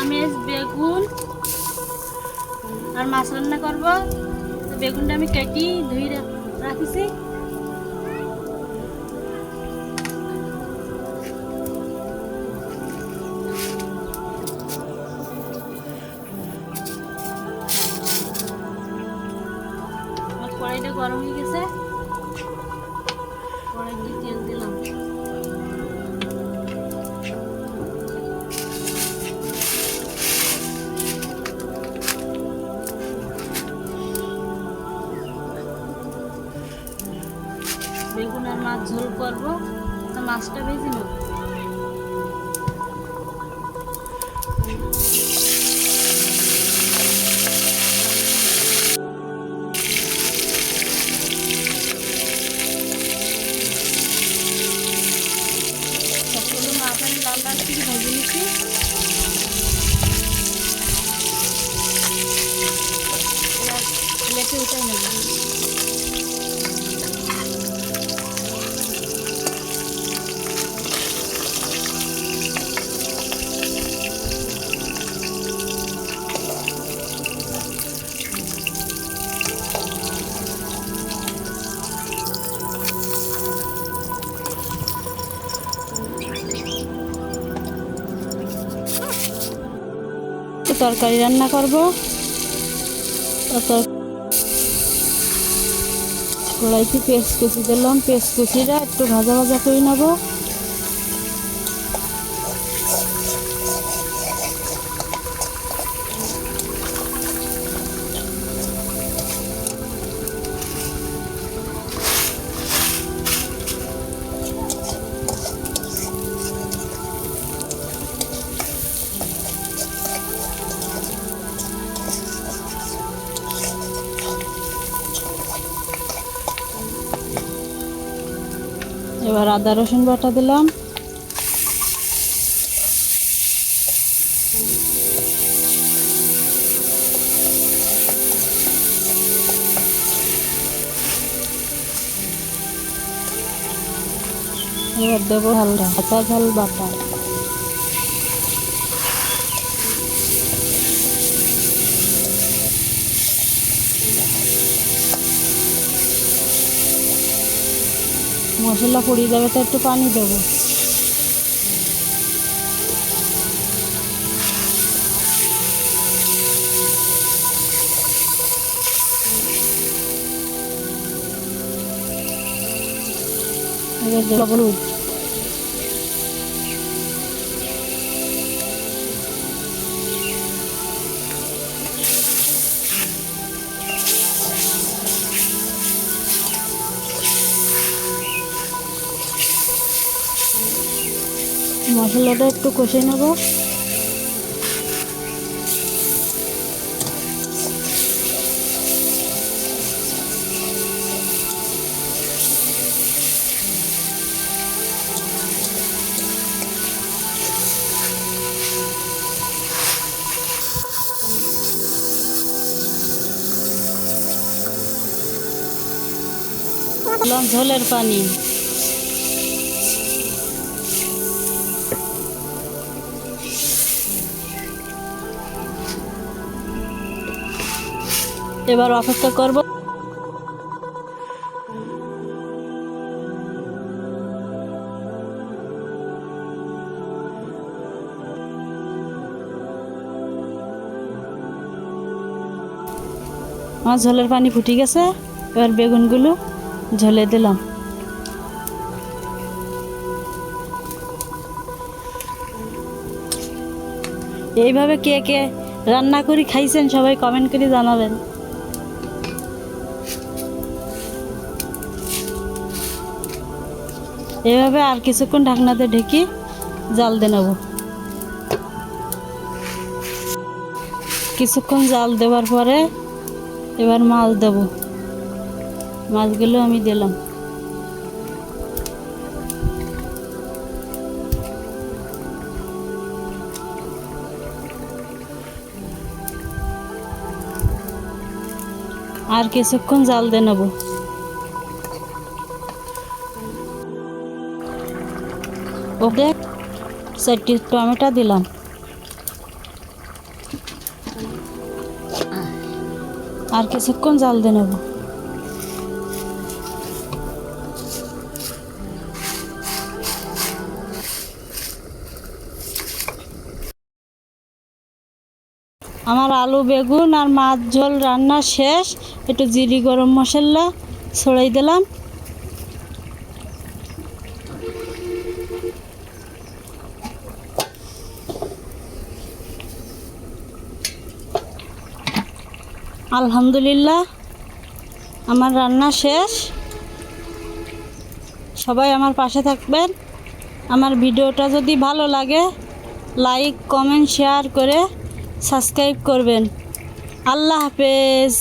আমি বেগুন আর মাছ রান্না করব। বেগুনটা আমি কেটি ধুই রাখিছি। কড়াইটা গরম বেগুন আর মাছ ঝোল করব। তো মাছটা ভেজে নেব। সবগুলো মাছ লাল লাল করে ভেজে নিচ্ছি। নেব। তরকারি রান্না করব। কড়াইতে পেঁয়াজ কুচি দিলাম। পেঁয়াজ কুচিটা একটু ভাজা ভাজা করে নেব। এবার আদা রসুন বাটা দিলাম। এবার দেবো হালকা কাঁচা ঝাল বাটা। মশলা পুড়িয়ে যাবে তো একটু পানি দেবো। এবার মশলাটা একটু কষে নেব। ঝোলের পানি। এবার অপেক্ষা করব। আমার ঝোলের পানি ফুটে গেছে, এবার বেগুনগুলো ঝোলে দিলাম। এইভাবে কে কে রান্না করে খাইছেন সবাই কমেন্ট করে জানাবেন। এভাবে আর কিছুক্ষণ ঢাকনাতে ঢেকে জাল দিয়ে নেব। কিছুক্ষণ জাল দেওয়ার পরে এবার মাছ দেব। মাছগুলো আমি দিলাম। আর কিছুক্ষণ জাল দিয়ে নেব। ওকে? চারটি টমেটো দিলাম। আর কিছুক্ষণ জাল দিয়ে নেব। আমার আলু, বেগুন আর মাছ ঝোল রান্না শেষ। একটু জিরি, গরম মশলা ছড়াই দিলাম। আলহামদুলিল্লাহ, আমার রান্না শেষ। সবাই আমার পাশে থাকবেন। আমার ভিডিওটা যদি ভালো লাগে, লাইক, কমেন্ট, শেয়ার করে সাবস্ক্রাইব করবেন। আল্লাহ হাফেজ।